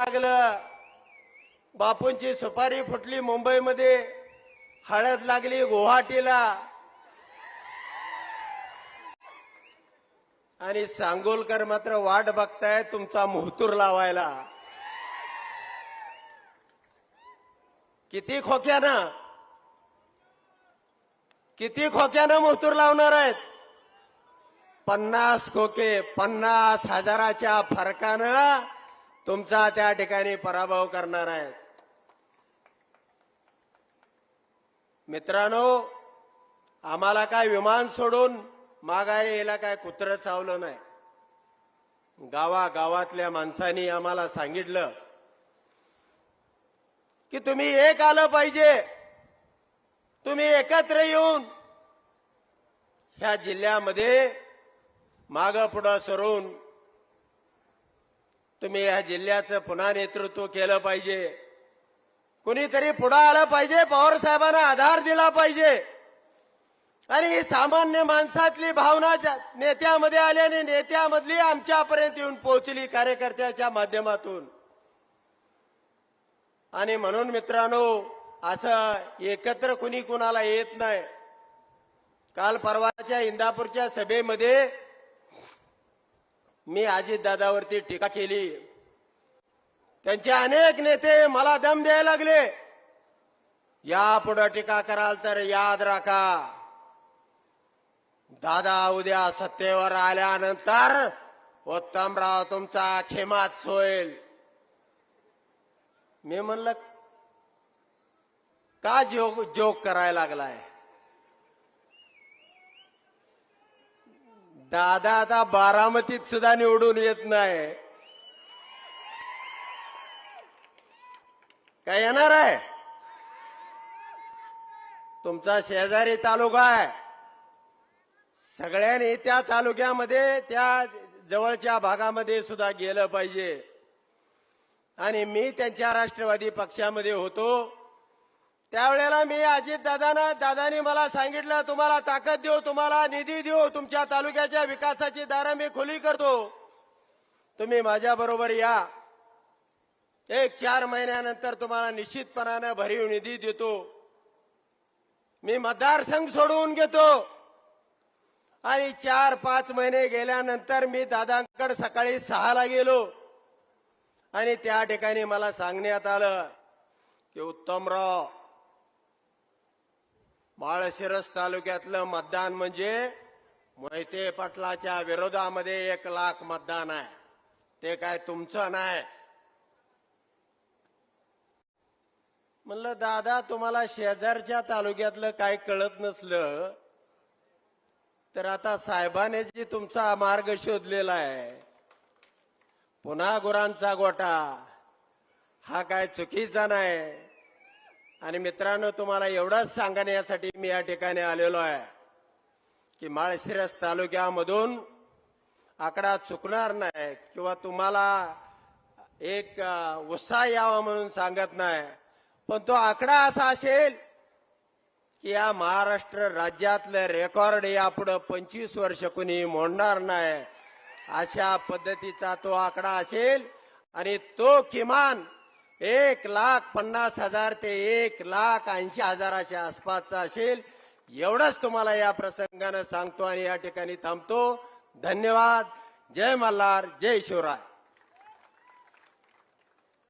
लागलं. बापूंची सुपारी फुटली मुंबईमध्ये. हळद लागली गुवाहाटीला. आणि सांगोलकर मात्र वाट बघताय तुमचा मुहतूर लावायला. किती खोक्यानं? किती खोक्यानं मुहतूर लावणार आहेत? पन्नास खोके पन्नास हजाराच्या फरकानं तुमचा त्या ठिकाणी पराभव करणार आहेत. मित्रांनो आम्हाला काय विमान सोडून माघारी यायला काय कुत्र चावलं नाही. गावा गावातल्या माणसांनी आम्हाला सांगितलं की तुम्ही एक आलं पाहिजे. तुम्ही एकत्र येऊन ह्या जिल्ह्यामध्ये माग पुढं सरून तुम्ही या जिल्ह्याचं पुन्हा नेतृत्व केलं पाहिजे. कुणीतरी पुढं आलं पाहिजे पवार साहेबांना आधार दिला पाहिजे. आणि ही सामान्य माणसातली भावना नेत्यामध्ये आली आणि नेत्यामधली आमच्यापर्यंत येऊन पोहोचली कार्यकर्त्याच्या माध्यमातून. आणि म्हणून मित्रांनो असं एकत्र कुणी कुणाला येत नाही. काल परवाच्या इंदापूरच्या सभेमध्ये मी अजितदादावरती टीका केली. त्यांचे अनेक नेते मला दम द्यायला लागले. यापुढे टीका कराल तर याद राखा. दादा उद्या सत्तेवर आल्यानंतर उत्तमराव तुमचा खेमाच होईल. मी म्हणलं का जोक जोक करायला लागलाय? दादा आता बारामतीत सुद्धा निवडून येत नाही. काय येणार आहे? तुमचा शेजारी तालुका आहे. सगळ्यांनी त्या तालुक्यामध्ये त्या जवळच्या भागामध्ये सुद्धा गेलं पाहिजे. आणि मी त्यांच्या राष्ट्रवादी पक्षामध्ये होतो. त्यावेळेला मी अजित दादांना दादानी मला सांगितलं तुम्हाला ताकद देऊ तुम्हाला निधी देऊ तुमच्या तालुक्याच्या विकासाची दारं मी खुली करतो. तुम्ही माझ्या बरोबर या. एक चार महिन्यानंतर तुम्हाला निश्चितपणानं भरीव निधी देतो. मी मतदारसंघ सोडवून घेतो. आणि चार पाच महिने गेल्यानंतर मी दादांकडे सकाळी सहाला गेलो. आणि त्या ठिकाणी मला सांगण्यात आलं की उत्तमराव माळशिरस तालुक्यातलं मतदान म्हणजे मोहिते पाटलाच्या विरोधामध्ये एक लाख मतदान आहे. ते काय तुमचं नाही. म्हणलं दादा तुम्हाला शेजारच्या तालुक्यातलं काय कळत नसलं तर आता साहेबाने जी तुमचा मार्ग शोधलेला आहे पुन्हा गुरांचा गोटा हा काय चुकीचा नाही. आणि मित्रांनो तुम्हाला एवढंच सांगण्यासाठी मी या ठिकाणी आलेलो आहे की माळशिरस तालुक्यामधून आकडा चुकणार नाही किंवा तुम्हाला एक उत्साह यावा म्हणून सांगत नाही. पण तो आकडा असा असेल की या महाराष्ट्र राज्यातलं रेकॉर्ड यापुढं पंचवीस वर्ष कुणी मोडणार नाही. अशा पद्धतीचा तो आकडा असेल आणि तो किमान एक लाख पन्नास हजार ते एक लाख ऐंशी हजाराच्या आसपासचा असेल. एवढंच तुम्हाला या प्रसंगानं सांगतो आणि या ठिकाणी थांबतो. धन्यवाद. जय मल्हार. जय शिवराय.